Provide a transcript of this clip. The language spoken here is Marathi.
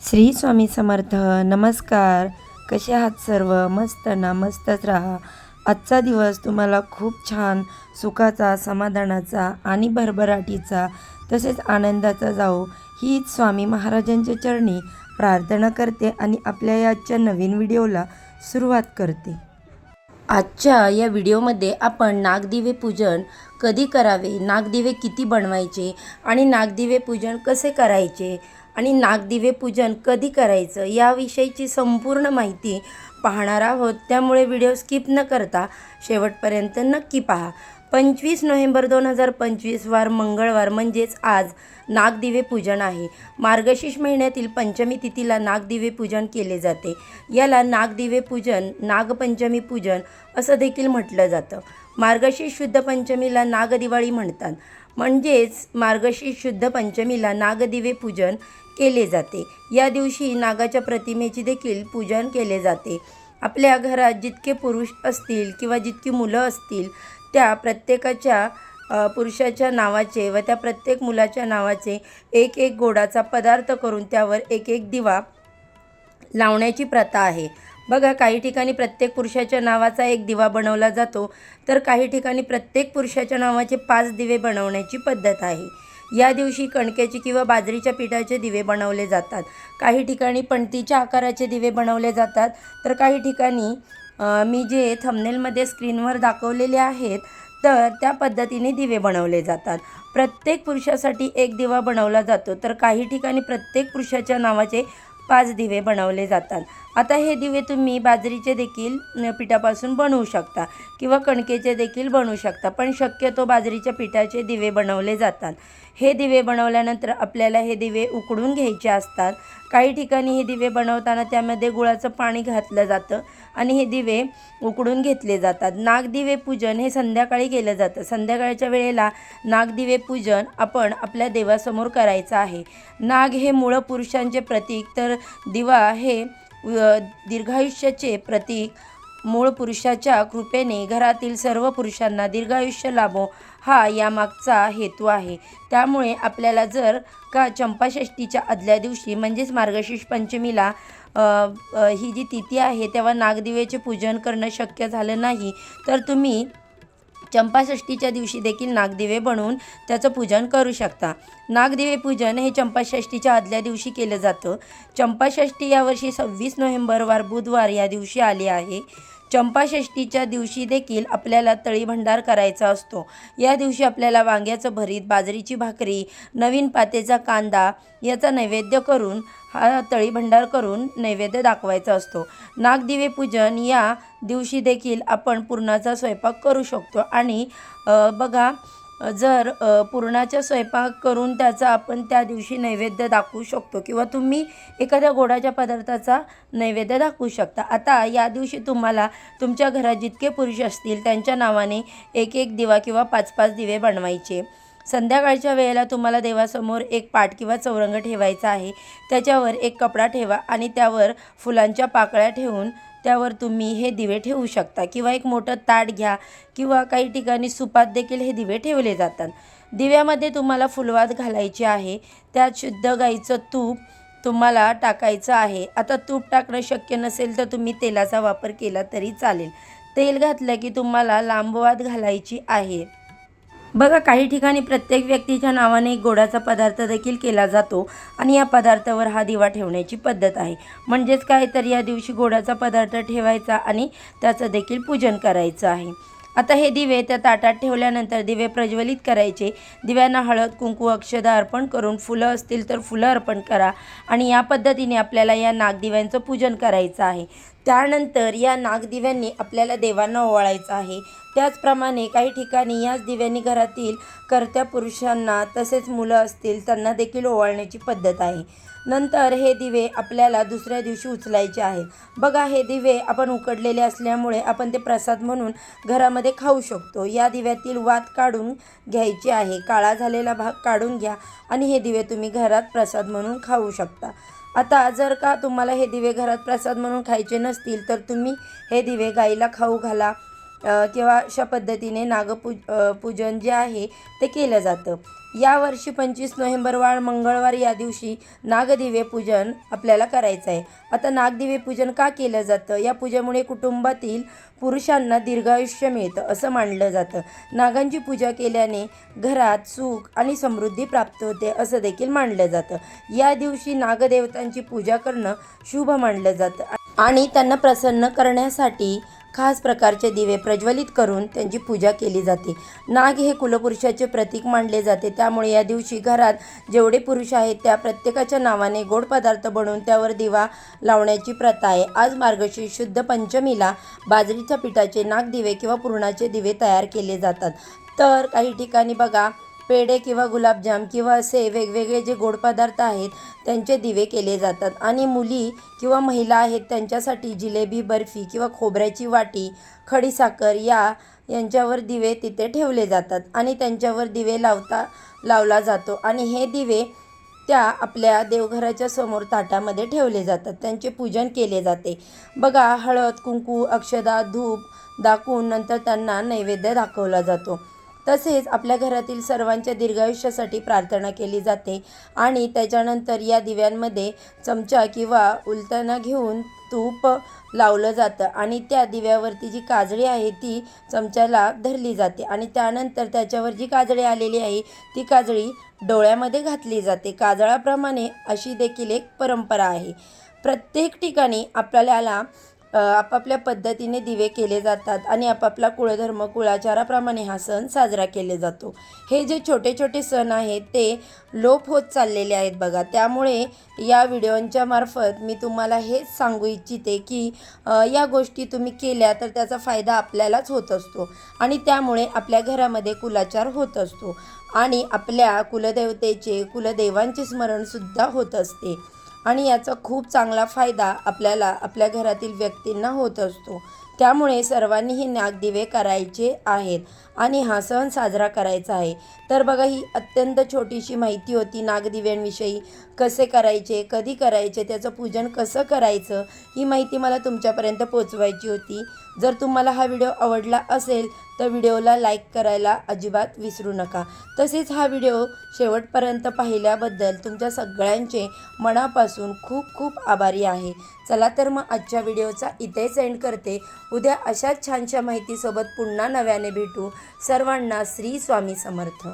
श्री स्वामी समर्थ नमस्कार. कसे आहात सर्व? मस्त ना मस्तच राहा. आजचा दिवस तुम्हाला खूप छान सुखाचा समाधानाचा आणि भरभराटीचा तसेच आनंदाचा जाओ हीच स्वामी महाराजांच्या चरणी प्रार्थना करते आणि आपल्या या आजच्या नवीन व्हिडिओला सुरुवात करते. आजच्या या व्हिडिओमध्ये आपण नागदिवे पूजन कधी करावे? नागदिवे किती बनवायचे? आणि नागदिवे पूजन कसे करायचे? आणि नागदिवे पूजन कधी करायचं याविषयीची संपूर्ण माहिती पाहणार आहोत. त्यामुळे व्हिडिओ स्किप न करता शेवटपर्यंत नक्की पहा. पंचवीस नोव्हेंबर दोन हजार पंचवीस वार मंगळवार म्हणजेच आज नागदिवे पूजन आहे. मार्गशीर्ष महिन्यातील पंचमी तिथीला नागदिवे पूजन केले जाते. याला नागदिवे पूजन नागपंचमी पूजन असं देखील म्हटलं जातं. मार्गशीर्ष शुद्ध पंचमीला नागदिवाळी म्हणतात. म्हणजेच मार्गशीर्ष शुद्ध पंचमीला नागदिवे पूजन केले जाते. या दिवशी नागाच्या प्रतिमेची देखील पूजन केले जाते. आपल्या घरात जितके पुरुष असतील किंवा जितकी मुलं असतील त्या प्रत्येकाच्या पुरुषाच्या नावाचे व त्या प्रत्येक मुलाच्या नावाचे एक एक गोडाचा पदार्थ करून त्यावर एक एक दिवा लावण्याची प्रथा आहे. बघा काही ठिकाणी प्रत्येक पुरुषाच्या नावाचा एक दिवा बनवला जातो. तर काही ठिकाणी प्रत्येक पुरुषाच्या नावाचे पाच दिवे बनवण्याची पद्धत आहे. या दिवशी कणकेचे किंवा बाजरीच्या पिठाचे दिवे बनवले जातात. काही ठिकाणी पणतीच्या आकाराचे दिवे बनवले जातात. तर काही ठिकाणी मी जे थंबनेलमध्ये स्क्रीनवर दाखवलेले आहेत तर त्या पद्धतीने दिवे बनवले जातात. प्रत्येक पुरुषासाठी एक दिवा बनवला जातो. तर काही ठिकाणी प्रत्येक पुरुषाच्या नावाचे पाच दिवे बनवले जातात. आता हे दिवे तुम्ही बाजरीचे देखील पिठापासून बनवू शकता किंवा कणकेचे देखील बनवू शकता पण शक्यतो बाजरीच्या पिठाचे दिवे बनवले जातात. हे दिवे बनवल्यानंतर आपल्याला हे दिवे उकडून घ्यायचे असतात. काही ठिकाणी हे दिवे बनवताना त्यामध्ये गुळाचं पाणी घातलं जातं आणि हे दिवे उकडून घेतले जातात. नागदिवे पूजन हे संध्याकाळी केलं जातं. संध्याकाळच्या वेळेला नागदिवे पूजन आपण आपल्या देवासमोर करायचं आहे. नाग हे मूळ पुरुषांचे प्रतीक तर दिवा हे दीर्घायुष्याचे प्रतीक मूळ पुरुषाच्या कृपेने घरातील सर्व पुरुषांना दीर्घायुष्य लाभो हा यामागचा हेतू आहे. त्यामुळे आपल्याला जर का चंपाषष्टीच्या आदल्या दिवशी म्हणजेच मार्गशीर्ष पंचमीला ही जी तिथी आहे तेव्हा नागदिवेचे पूजन करणं शक्य झालं नाही तर तुम्ही चंपाषष्टीच्या दिवशी देखील नागदिवे बनवून त्याचं पूजन करू शकता. नागदिवे पूजन हे चंपाषष्टीच्या आदल्या दिवशी केलं जातं. चंपाषष्टी यावर्षी सव्वीस नोव्हेंबरवार बुधवार या दिवशी आली आहे. चंपाषष्टीच्या दिवशी देखील आपल्याला तळीभंडार करायचा असतो. या दिवशी आपल्याला वांग्याचं भरीत बाजरीची भाकरी नवीन पातेचा कांदा याचा नैवेद्य करून हा तळीभंडार करून नैवेद्य दाखवायचा असतो. नागदिवे पूजन या दिवशी देखील आपण पुरणाचा स्वयंपाक करू शकतो. आणि बघा जर पुरणाचा स्वयंपाक करून त्याचा आपण त्या दिवशी नैवेद्य दाखवू शकतो किंवा तुम्ही एखाद्या गोडाच्या पदार्थाचा नैवेद्य दाखवू शकता. आता या दिवशी तुम्हाला तुमच्या घरात जितके पुरुष असतील त्यांच्या नावाने एक एक दिवा किंवा पाच पाच दिवे बनवायचे. संध्याकाळच्या वेळेला तुम्हाला देवासमोर एक पाट किंवा चौरंग ठेवायचा आहे. त्याच्यावर एक कपडा ठेवा आणि त्यावर फुलांच्या पाकळ्या ठेवून त्यावर तुम्ही हे दिवे ठेवू शकता किंवा एक मोठं ताट घ्या किंवा काही ठिकाणी सुपात देखील हे दिवे ठेवले जातात. दिव्यामध्ये तुम्हाला फुलवात घालायची आहे. त्यात शुद्ध गाईचं तूप तुम्हाला टाकायचं आहे. आता तूप टाकणं शक्य नसेल तर तुम्ही तेलाचा वापर केला तरी चालेल. तेल घातलं की तुम्हाला लांबवात घालायची आहे. बघा काही ठिकाणी प्रत्येक व्यक्तीच्या नावाने एक गोडाचा पदार्थ देखील केला जातो आणि या पदार्थावर हा दिवा ठेवण्याची पद्धत आहे. म्हणजेच काय तर या दिवशी गोडाचा पदार्थ ठेवायचा आणि त्याचं देखील पूजन करायचं आहे. आता हे दिवे त्या ताटात ठेवल्यानंतर दिवे प्रज्वलित करायचे. दिव्यांना हळद कुंकू अक्षदा अर्पण करून फुलं असतील तर फुलं अर्पण करा आणि या पद्धतीने आपल्याला या नागदिव्यांचं पूजन करायचं आहे. त्यानंतर या नागदिव्यांनी आपल्याला देवांना ओवाळायचं आहे. त्याचप्रमाणे काही ठिकाणी याच दिव्यांनी घरातील कर्त्या पुरुषांना तसेच मुलं असतील त्यांना देखील ओवाळण्याची पद्धत आहे. नंतर हे दिवे आपल्याला दुसऱ्या दिवशी उचलायचे आहेत बघा हे दिवे आपण उकडलेले असल्यामुळे आपण ते प्रसाद म्हणून घरामध्ये खाऊ शकतो. या दिव्यातील वात काढून घ्यायची आहे. काळा झालेला भाग काढून घ्या आणि हे दिवे तुम्ही घरात प्रसाद म्हणून खाऊ शकता. आता जर का तुम्हाला हे दिवे घरात प्रसाद म्हणून खायचे नसतील तर तुम्ही हे दिवे गाईला खाऊ घाला. किंवा अशा पद्धतीने नागपू पूजन जे आहे ते केलं जातं. यावर्षी पंचवीस नोव्हेंबरवार मंगळवार या दिवशी नागदिवे पूजन आपल्याला करायचं आहे. आता नागदिवे पूजन का केलं जातं? या पूजेमुळे कुटुंबातील पुरुषांना दीर्घायुष्य मिळतं असं मानलं जातं. नागांची पूजा केल्याने घरात सुख आणि समृद्धी प्राप्त होते असं देखील मानलं जातं. या दिवशी नागदेवतांची पूजा करणं शुभ मानलं जातं. आणि त्यांना प्रसन्न करण्यासाठी खास प्रकारचे दिवे प्रज्वलित करून त्यांची पूजा केली जाते. नाग हे कुलपुरुषाचे प्रतीक मानले जाते. त्यामुळे या दिवशी घरात जेवढे पुरुष आहेत त्या प्रत्येकाच्या नावाने गोड पदार्थ बनवून त्यावर दिवा लावण्याची प्रथा आहे. आज मार्गशीर्ष शुद्ध पंचमीला बाजरीच्या पिठाचे नागदिवे किंवा पुरणाचे दिवे तयार केले जातात. तर काही ठिकाणी बघा पेढे किंवा गुलाबजाम किंवा असे वेगवेगळे जे गोड पदार्थ आहेत त्यांचे दिवे केले जातात. आणि मुली किंवा महिला आहेत त्यांच्यासाठी जिलेबी बर्फी किंवा खोबऱ्याची वाटी खडीसाखर या यांच्यावर दिवे तिथे ठेवले जातात. आणि त्यांच्यावर दिवे लावता लावला जातो. आणि हे दिवे त्या आपल्या देवघराच्या समोर ताटामध्ये ठेवले जातात. त्यांचे पूजन केले जाते. बघा हळद कुंकू अक्षदा धूप दाखवून नंतर त्यांना नैवेद्य दाखवला जातो. तसेच आपल्या घरातील सर्वांच्या दीर्घायुष्यासाठी प्रार्थना केली जाते आणि त्याच्यानंतर या दिव्यांमध्ये चमचा किंवा उलताना घेऊन तूप लावलं जातं आणि त्या दिव्यावरती जी काजळी आहे ती चमच्याला धरली जाते आणि त्यानंतर त्याच्यावर जी काजळी आलेली आहे ती काजळी डोळ्यामध्ये घातली जाते. काजळाप्रमाणे अशी देखील एक परंपरा आहे. प्रत्येक ठिकाणी आपल्याला आपापल्या पद्धतीने दिवे केले जातात आणि आपापला कुळधर्म कुळाचाराप्रमाणे हा सण साजरा केले जातो. हे जे छोटे छोटे सण आहेत ते लोप होत चाललेले आहेत बघा. त्यामुळे या व्हिडिओंच्या मार्फत मी तुम्हाला हेच सांगू इच्छिते की या गोष्टी तुम्ही केल्या तर त्याचा फायदा आपल्यालाच होत असतो आणि त्यामुळे आपल्या घरामध्ये कुलाचार होत असतो आणि आपल्या कुलदेवतेचे कुलदेवांचे स्मरणसुद्धा होत असते. आणि याचा खूप चांगला फायदा आपल्याला आपल्या घरातील व्यक्तींना होत असतो. त्यामुळे सर्वांनी हे नागदिवे करायचे आहेत आणि हा सण साजरा करायचा आहे. तर बघा ही अत्यंत छोटीशी माहिती होती नागदिव्यांविषयी कसे करायचे कधी करायचे त्याचं पूजन कसं करायचं ही माहिती मला तुमच्यापर्यंत पोचवायची होती. जर तुम्हाला हा व्हिडिओ आवडला असेल तर व्हिडिओला लाईक करायला अजिबात विसरू नका. तसेच हा व्हिडिओ शेवटपर्यंत पाहिल्याबद्दल तुमच्या सगळ्यांचे मनापासून खूप खूप आभारी आहे. चला तर मग आजच्या व्हिडिओचा इथे सेंड करते. उद्या अशाच छानशा माहितीसोबत पुन्हा नव्याने भेटू. सर्वांना श्री स्वामी समर्थ.